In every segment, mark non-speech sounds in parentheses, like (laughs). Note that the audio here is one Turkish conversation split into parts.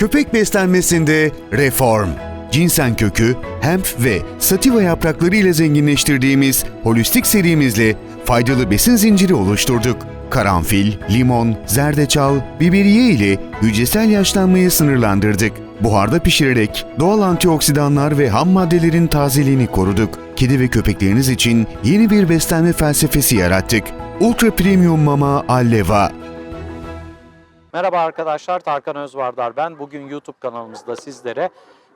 Köpek beslenmesinde reform. Ginseng kökü, hemp ve sativa yaprakları ile zenginleştirdiğimiz holistik serimizle faydalı besin zinciri oluşturduk. Karanfil, limon, zerdeçal, biberiye ile hücresel yaşlanmayı sınırlandırdık. Buharda pişirerek doğal antioksidanlar ve ham maddelerin tazeliğini koruduk. Kedi ve köpekleriniz için yeni bir beslenme felsefesi yarattık. Ultra Premium Mama Alleva Merhaba arkadaşlar, Tarkan Özvardar ben. Bugün YouTube kanalımızda sizlere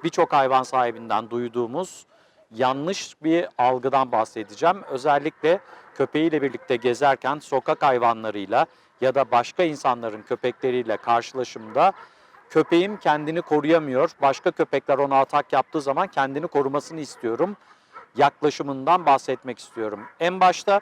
birçok hayvan sahibinden duyduğumuz yanlış bir algıdan bahsedeceğim. Özellikle köpeğiyle birlikte gezerken sokak hayvanlarıyla ya da başka insanların köpekleriyle karşılaşımda köpeğim kendini koruyamıyor. Başka köpekler ona atak yaptığı zaman kendini korumasını istiyorum. Yaklaşımından bahsetmek istiyorum. En başta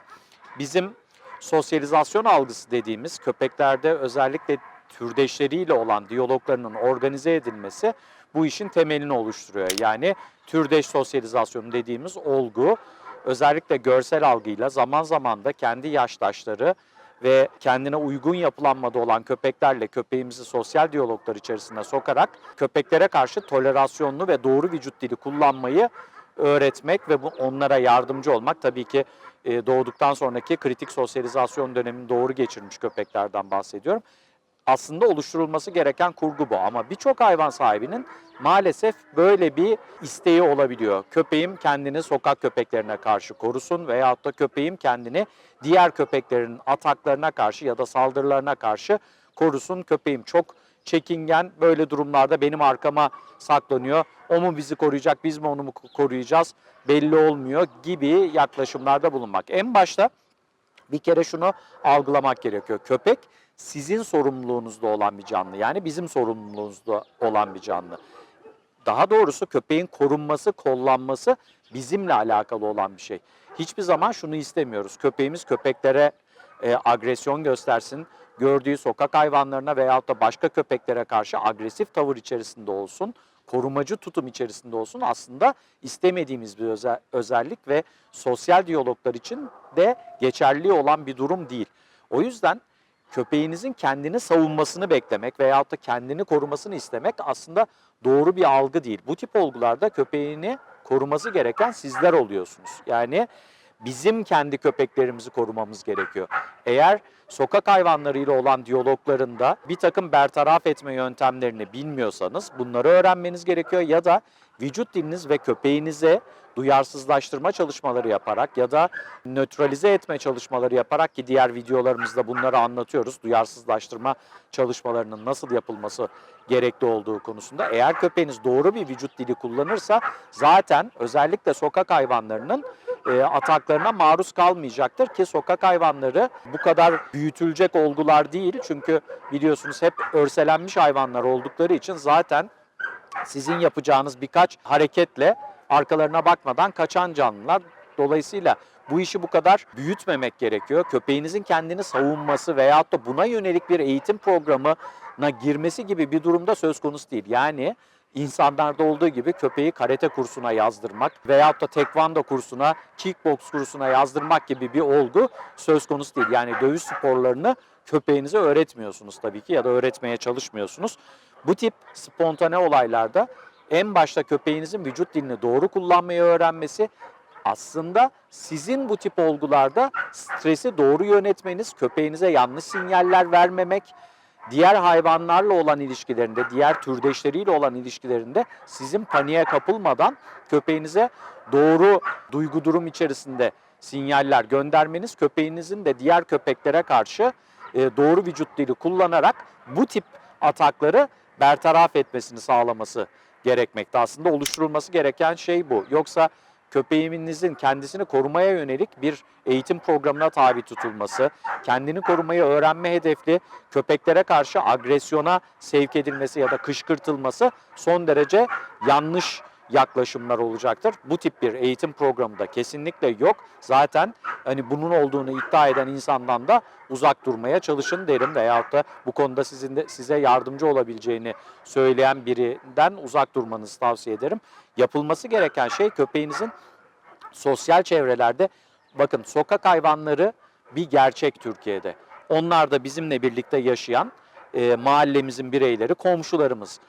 bizim sosyalizasyon algısı dediğimiz köpeklerde özellikle türdeşleriyle olan diyaloglarının organize edilmesi bu işin temelini oluşturuyor. Yani türdeş sosyalizasyonu dediğimiz olgu özellikle görsel algıyla zaman zaman da kendi yaştaşları ve kendine uygun yapılanmada olan köpeklerle köpeğimizi sosyal diyaloglar içerisine sokarak köpeklere karşı tolerasyonlu ve doğru vücut dili kullanmayı öğretmek ve bu onlara yardımcı olmak tabii ki e, doğduktan sonraki kritik sosyalizasyon dönemini doğru geçirmiş köpeklerden bahsediyorum. Aslında oluşturulması gereken kurgu bu ama birçok hayvan sahibinin maalesef böyle bir isteği olabiliyor. Köpeğim kendini sokak köpeklerine karşı korusun veyahut da köpeğim kendini diğer köpeklerin ataklarına karşı ya da saldırılarına karşı korusun. Köpeğim çok çekingen böyle durumlarda benim arkama saklanıyor. O mu bizi koruyacak, biz mi onu mu koruyacağız belli olmuyor gibi yaklaşımlarda bulunmak. En başta bir kere şunu algılamak gerekiyor. Köpek sizin sorumluluğunuzda olan bir canlı. Yani bizim sorumluluğumuzda olan bir canlı. Daha doğrusu köpeğin korunması, kollanması bizimle alakalı olan bir şey. Hiçbir zaman şunu istemiyoruz. Köpeğimiz köpeklere e, agresyon göstersin, gördüğü sokak hayvanlarına veyahut da başka köpeklere karşı agresif tavır içerisinde olsun, korumacı tutum içerisinde olsun aslında istemediğimiz bir özel, özellik ve sosyal diyaloglar için de geçerli olan bir durum değil. O yüzden köpeğinizin kendini savunmasını beklemek veyahut da kendini korumasını istemek aslında doğru bir algı değil. Bu tip olgularda köpeğini koruması gereken sizler oluyorsunuz. Yani bizim kendi köpeklerimizi korumamız gerekiyor. Eğer sokak hayvanlarıyla olan diyaloglarında bir takım bertaraf etme yöntemlerini bilmiyorsanız bunları öğrenmeniz gerekiyor ya da vücut diliniz ve köpeğinize duyarsızlaştırma çalışmaları yaparak ya da nötralize etme çalışmaları yaparak ki diğer videolarımızda bunları anlatıyoruz. Duyarsızlaştırma çalışmalarının nasıl yapılması gerekli olduğu konusunda. Eğer köpeğiniz doğru bir vücut dili kullanırsa zaten özellikle sokak hayvanlarının e, ataklarına maruz kalmayacaktır ki sokak hayvanları bu kadar büyütülecek olgular değil. Çünkü biliyorsunuz hep örselenmiş hayvanlar oldukları için zaten sizin yapacağınız birkaç hareketle arkalarına bakmadan kaçan canlılar. Dolayısıyla bu işi bu kadar büyütmemek gerekiyor. Köpeğinizin kendini savunması veyahut da buna yönelik bir eğitim programına girmesi gibi bir durumda söz konusu değil. Yani insanlarda olduğu gibi köpeği karate kursuna yazdırmak veyahut da tekvando kursuna, kickbox kursuna yazdırmak gibi bir olgu söz konusu değil. Yani dövüş sporlarını köpeğinize öğretmiyorsunuz tabii ki ya da öğretmeye çalışmıyorsunuz. Bu tip spontane olaylarda en başta köpeğinizin vücut dilini doğru kullanmayı öğrenmesi aslında sizin bu tip olgularda stresi doğru yönetmeniz, köpeğinize yanlış sinyaller vermemek, diğer hayvanlarla olan ilişkilerinde, diğer türdeşleriyle olan ilişkilerinde sizin paniğe kapılmadan köpeğinize doğru duygu durum içerisinde sinyaller göndermeniz köpeğinizin de diğer köpeklere karşı e, doğru vücut dili kullanarak bu tip atakları bertaraf etmesini sağlaması gerekmekte. Aslında oluşturulması gereken şey bu. Yoksa köpeğinizin kendisini korumaya yönelik bir eğitim programına tabi tutulması, kendini korumayı öğrenme hedefli köpeklere karşı agresyona sevk edilmesi ya da kışkırtılması son derece yanlış yaklaşımlar olacaktır. Bu tip bir eğitim programı da kesinlikle yok. Zaten hani bunun olduğunu iddia eden insandan da uzak durmaya çalışın derim veyahut da bu konuda sizin de size yardımcı olabileceğini söyleyen birinden uzak durmanızı tavsiye ederim. Yapılması gereken şey köpeğinizin sosyal çevrelerde bakın sokak hayvanları bir gerçek Türkiye'de. Onlar da bizimle birlikte yaşayan e, mahallemizin bireyleri, komşularımız.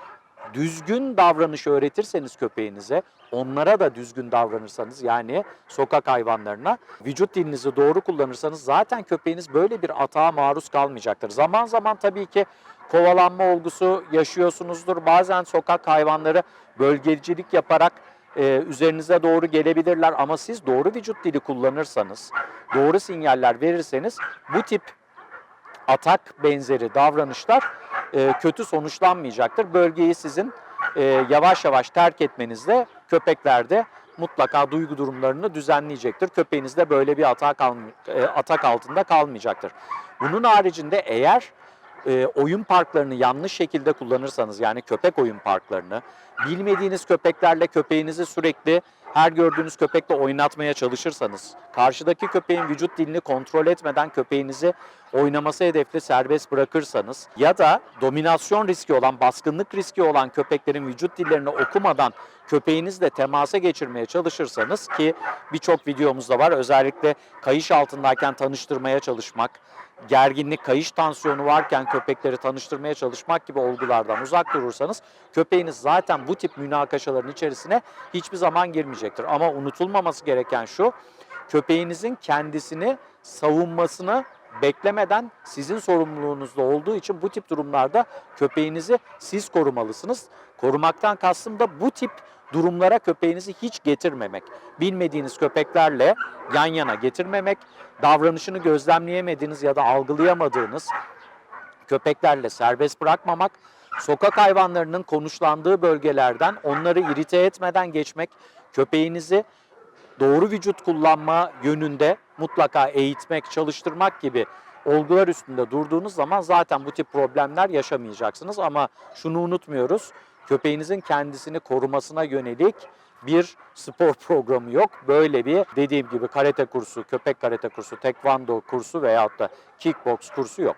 Düzgün davranış öğretirseniz köpeğinize, onlara da düzgün davranırsanız yani sokak hayvanlarına vücut dilinizi doğru kullanırsanız zaten köpeğiniz böyle bir atağa maruz kalmayacaktır. Zaman zaman tabii ki kovalanma olgusu yaşıyorsunuzdur. Bazen sokak hayvanları bölgecilik yaparak e, üzerinize doğru gelebilirler ama siz doğru vücut dili kullanırsanız, doğru sinyaller verirseniz bu tip atak benzeri davranışlar e, kötü sonuçlanmayacaktır. Bölgeyi sizin e, yavaş yavaş terk etmenizle köpekler de mutlaka duygu durumlarını düzenleyecektir. Köpeğiniz de böyle bir atak, e, atak altında kalmayacaktır. Bunun haricinde eğer e, oyun parklarını yanlış şekilde kullanırsanız yani köpek oyun parklarını bilmediğiniz köpeklerle köpeğinizi sürekli her gördüğünüz köpekle oynatmaya çalışırsanız, karşıdaki köpeğin vücut dilini kontrol etmeden köpeğinizi oynaması hedefli serbest bırakırsanız ya da dominasyon riski olan, baskınlık riski olan köpeklerin vücut dillerini okumadan köpeğinizle temasa geçirmeye çalışırsanız ki birçok videomuzda var özellikle kayış altındayken tanıştırmaya çalışmak, gerginlik, kayış tansiyonu varken köpekleri tanıştırmaya çalışmak gibi olgulardan uzak durursanız köpeğiniz zaten bu tip münakaşaların içerisine hiçbir zaman girmeyecektir. Ama unutulmaması gereken şu, köpeğinizin kendisini savunmasını beklemeden sizin sorumluluğunuzda olduğu için bu tip durumlarda köpeğinizi siz korumalısınız. Korumaktan kastım da bu tip durumlara köpeğinizi hiç getirmemek. Bilmediğiniz köpeklerle yan yana getirmemek, davranışını gözlemleyemediğiniz ya da algılayamadığınız köpeklerle serbest bırakmamak, sokak hayvanlarının konuşlandığı bölgelerden onları irite etmeden geçmek, köpeğinizi doğru vücut kullanma yönünde mutlaka eğitmek, çalıştırmak gibi olgular üstünde durduğunuz zaman zaten bu tip problemler yaşamayacaksınız. Ama şunu unutmuyoruz, köpeğinizin kendisini korumasına yönelik bir spor (laughs) programı yok. Böyle bir dediğim gibi karate kursu, köpek karate kursu, tekvando kursu veyahut da kickbox kursu yok.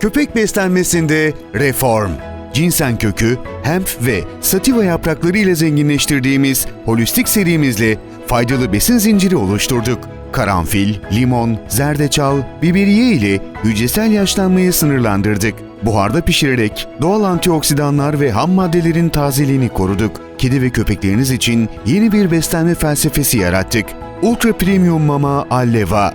Köpek beslenmesinde reform. Ginseng kökü, hemp ve sativa yaprakları ile zenginleştirdiğimiz holistik serimizle faydalı besin zinciri oluşturduk. Karanfil, limon, zerdeçal, biberiye ile hücresel yaşlanmayı sınırlandırdık. Buharda pişirerek doğal antioksidanlar ve ham maddelerin tazeliğini koruduk. Kedi ve köpekleriniz için yeni bir beslenme felsefesi yarattık. Ultra Premium Mama Alleva